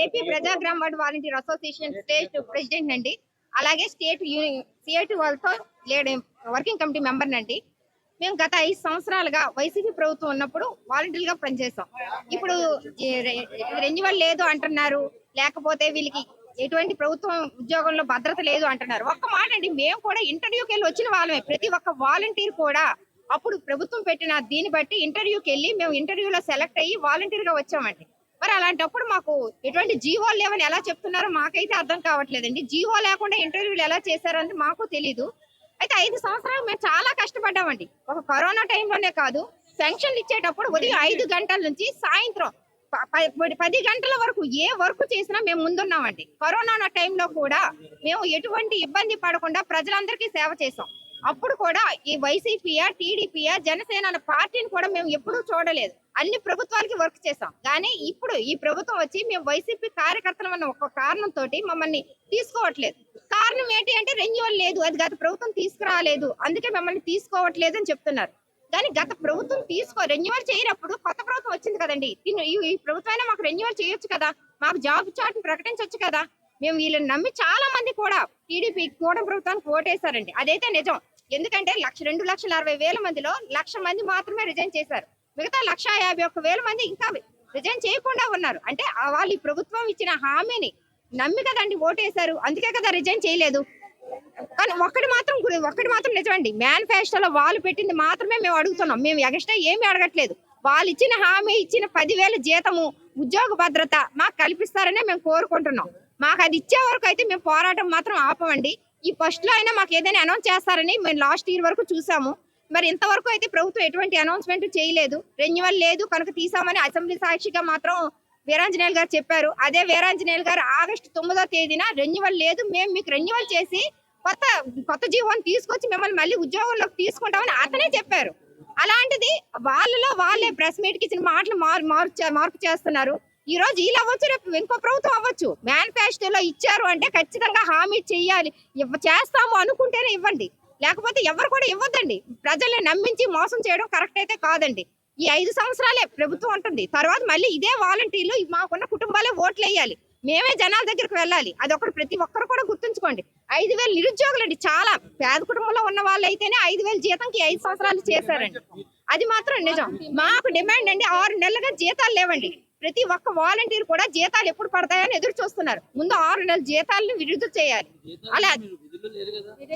AP ప్రజాగ్రామ్ ward volunteer association state president అండి అలాగే state state వాళ్ళతో లేడ్ వర్కింగ్ కమిటీ మెంబర్ అండి మేము గత ఐదు సంవత్సరాలుగా వైసీపీ ప్రభుత్వం ఉన్నప్పుడు వాలంటీర్గా పనిచేసాం ఇప్పుడు రెన్యువల్ లేదు అంటున్నారు. లేకపోతే వీళ్ళకి ఎటువంటి ప్రభుత్వం ఉద్యోగంలో భద్రత లేదు అంటున్నారు. ఒక్క మాట అండి మేము కూడా ఇంటర్వ్యూకి వెళ్ళి వచ్చిన వాళ్ళమే. ప్రతి ఒక్క వాలంటీర్ కూడా అప్పుడు ప్రభుత్వం పెట్టిన దీన్ని బట్టి ఇంటర్వ్యూకి వెళ్ళి మేము ఇంటర్వ్యూలో సెలెక్ట్ అయ్యి వాలంటీర్గా వచ్చామండి. మరి అలాంటప్పుడు మాకు ఎటువంటి జీవో లేవని ఎలా చెప్తున్నారో మాకైతే అర్థం కావట్లేదండి. జీవో లేకుండా ఇంటర్వ్యూలు ఎలా చేశారని మాకు తెలీదు. అయితే ఐదు సంవత్సరాలు మేము చాలా కష్టపడ్డామండి. ఒక కరోనా టైంలోనే కాదు పెన్షన్లు ఇచ్చేటప్పుడు ఉదయం ఐదు గంటల నుంచి సాయంత్రం ప- పది గంటల వరకు ఏ వర్క్ చేసినా మేము ముందున్నామండి. కరోనా టైంలో కూడా మేము ఎటువంటి ఇబ్బంది పడకుండా ప్రజలందరికీ సేవ చేసాం అప్పుడు కూడా ఈ వైసీపీయా టీడీపీయా జనసేన అనే పార్టీని కూడా మేము ఎప్పుడూ చూడలేదు. అన్ని ప్రభుత్వాలకి వర్క్ చేసాం కానీ ఇప్పుడు ఈ ప్రభుత్వం వచ్చి మేము వైసీపీ కార్యకర్తలు అన్న ఒక కారణంతో మమ్మల్ని తీసుకోవట్లేదు. కారణం ఏంటి అంటే రెన్యువల్ లేదు. అది గత ప్రభుత్వం తీసుకురాలేదు. అందుకే మమ్మల్ని తీసుకోవట్లేదు అని చెప్తున్నారు. కానీ గత ప్రభుత్వం తీసుకో రెన్యువల్ చేయనప్పుడు కొత్త ప్రభుత్వం వచ్చింది కదండి. దీన్ని ఈ- ప్రభుత్వమైనా మాకు రెన్యువల్ చేయొచ్చు కదా? మాకు జాబ్ చాట్ ప్రకటించవచ్చు కదా? మేము వీళ్ళని నమ్మి చాలా మంది కూడా టీడీపీ కూడా ప్రభుత్వానికి ఓటేశారండి. అదైతే నిజం. ఎందుకంటే లక్ష రెండు లక్షల అరవై వేల మందిలో లక్ష మంది మాత్రమే రిజైన్ చేశారు. మిగతా లక్ష యాభై ఒక్క వేల మంది ఇంకా రిజైన్ చేయకుండా ఉన్నారు. అంటే వాళ్ళు ఈ ప్రభుత్వం ఇచ్చిన హామీని నమ్మి కదండి ఓటేశారు. అందుకే కదా రిజైన్ చేయలేదు. కానీ ఒక్కటి మాత్రం ఒక్కటి మాత్రం నిజమండి. మేనిఫెస్టోలో వాళ్ళు పెట్టింది మాత్రమే మేము అడుగుతున్నాం. మేము ఎగస్ట్రా ఏమీ అడగట్లేదు. వాళ్ళు ఇచ్చిన హామీ ఇచ్చిన పదివేల జీతము ఉద్యోగ భద్రత మాకు కల్పిస్తారనే మేము కోరుకుంటున్నాం. మాకు అది ఇచ్చే వరకు అయితే మేము పోరాటం మాత్రం ఆపమండి. ఈ ఫస్ట్లో అయినా మాకు ఏదైనా అనౌన్స్ చేస్తారని మేము లాస్ట్ ఇయర్ వరకు చూసాము. మరి ఇంతవరకు అయితే ప్రభుత్వం ఎటువంటి అనౌన్స్మెంట్ చేయలేదు. రెన్యువల్ లేదు. కనుక తీసామని అసెంబ్లీ సాక్షిగా మాత్రం వీరాంజనేయులు గారు చెప్పారు. అదే వీరాంజనేయులు గారు ఆగస్టు తొమ్మిదో తేదీన రెన్యువల్ లేదు. మేము మీకు రెన్యువల్ చేసి కొత్త కొత్త జీవోని తీసుకొచ్చి మిమ్మల్ని మళ్ళీ ఉద్యోగంలోకి తీసుకుంటామని అతనే చెప్పారు. అలాంటిది వాళ్ళలో వాళ్ళే ప్రెస్ మీట్కి ఇచ్చిన మాటలు మారు మార్పు మార్పు చేస్తున్నారు. ఈ రోజు వీళ్ళు అవ్వచ్చు రేపు ఇంకో ప్రభుత్వం అవ్వచ్చు. మేనిఫెస్టోలో ఇచ్చారు అంటే ఖచ్చితంగా హామీ చెయ్యాలి. ఇవ్వ చేస్తాము అనుకుంటేనే ఇవ్వండి. లేకపోతే ఎవరు కూడా ఇవ్వద్దండి. ప్రజల్ని నమ్మించి మోసం చేయడం కరెక్ట్ అయితే కాదండి. ఈ ఐదు సంవత్సరాలే ప్రభుత్వం ఉంటుంది తర్వాత మళ్ళీ ఇదే వాలంటీర్లు మాకున్న కుటుంబాలే ఓట్లు వేయాలి. మేమే జనాల దగ్గరికి వెళ్ళాలి. అది ఒకటి ప్రతి ఒక్కరు కూడా గుర్తుంచుకోండి. ఐదు వేలు నిరుద్యోగులు అండి చాలా. పేద కుటుంబంలో ఉన్న వాళ్ళు అయితేనే ఐదు వేలు జీతంకి ఐదు సంవత్సరాలు చేశారండి. అది మాత్రం నిజం. మాకు డిమాండ్ అండి. ఆరు నెలలుగా జీతాలు లేవండి. ప్రతి ఒక్క వాలంటీర్ కూడా జీతాలు ఎప్పుడు పడతాయని ఎదురు చూస్తున్నారు. ముందు ఆరు నెలల జీతాలను విడుదల చేయాలి. అలా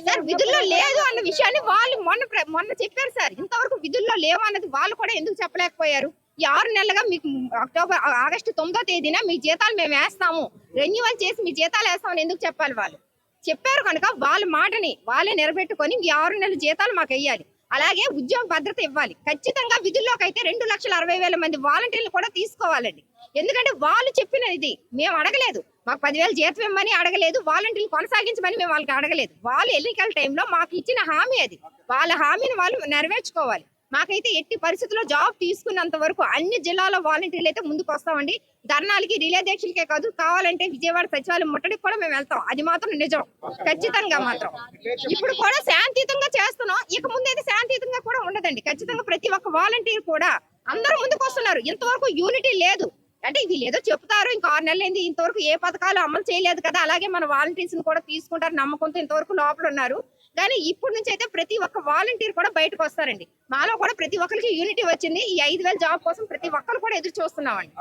సార్ విధుల్లో లేదు అన్న విషయాన్ని వాళ్ళు మొన్న మొన్న చెప్పారు సార్. ఇంతవరకు విధుల్లో లేవు అన్నది వాళ్ళు కూడా ఎందుకు చెప్పలేకపోయారు? ఈ ఆరు నెలలుగా మీకు అక్టోబర్ ఆగస్టు తొమ్మిదో తేదీన మీ జీతాలు మేము వేస్తాము. రెన్యువల్ చేసి మీ జీతాలు వేస్తామని ఎందుకు చెప్పాలి వాళ్ళు? చెప్పారు కనుక వాళ్ళ మాటని వాళ్ళే నిలబెట్టుకొని ఈ ఆరు నెలల జీతాలు మాకు వెయ్యాలి అలాగే ఉద్యోగ భద్రత ఇవ్వాలి. ఖచ్చితంగా విధుల్లోకి అయితే రెండు లక్షల అరవై వేల మంది వాలంటీర్లు కూడా తీసుకోవాలండి. ఎందుకంటే వాళ్ళు చెప్పిన ఇది మేము అడగలేదు. మాకు పదివేలు జీతం ఇవ్వమని అడగలేదు వాలంటీర్లు కొనసాగించమని మేము వాళ్ళకి అడగలేదు. వాళ్ళు ఎన్నికల టైంలో మాకు ఇచ్చిన హామీ అది. వాళ్ళ హామీని వాళ్ళు నెరవేర్చుకోవాలి. మాకైతే ఎట్టి పరిస్థితుల్లో జాబ్ తీసుకున్నంత వరకు అన్ని జిల్లాలో వాలంటీర్లు అయితే ముందుకు వస్తామండి. ధర్నాలకి రిలే దీక్షలకే కాదు కావాలంటే విజయవాడ సచివాలయం ముట్టడికి కూడా మేము వెళ్తాం. అది మాత్రం నిజం. ఖచ్చితంగా మాత్రం. ఇప్పుడు కూడా శాంతియుతంగా చేస్తున్నాం. ఇక ముందు అయితే శాంతియుతంగా కూడా ఉండదండి. ఖచ్చితంగా ప్రతి ఒక్క వాలంటీర్ కూడా అందరూ ముందుకు వస్తున్నారు. ఇంతవరకు యూనిటీ లేదు. అంటే వీళ్ళు ఏదో చెప్తారు ఇంకా ఆరు నెలలైంది ఇంతవరకు ఏ పథకాలు అమలు చేయలేదు కదా. అలాగే మన వాలంటీర్స్ కూడా తీసుకుంటారు నమ్మకంతో ఇంతవరకు లోపల ఉన్నారు. కానీ ఇప్పటి నుంచి అయితే ప్రతి ఒక్క వాలంటీర్ కూడా బయటకు వస్తారండి. మాలో కూడా ప్రతి ఒక్కరికి యూనిటీ వచ్చింది. ఈ ఐదు వేల జాబ్ కోసం ప్రతి ఒక్కరు కూడా ఎదురు చూస్తున్నామండి.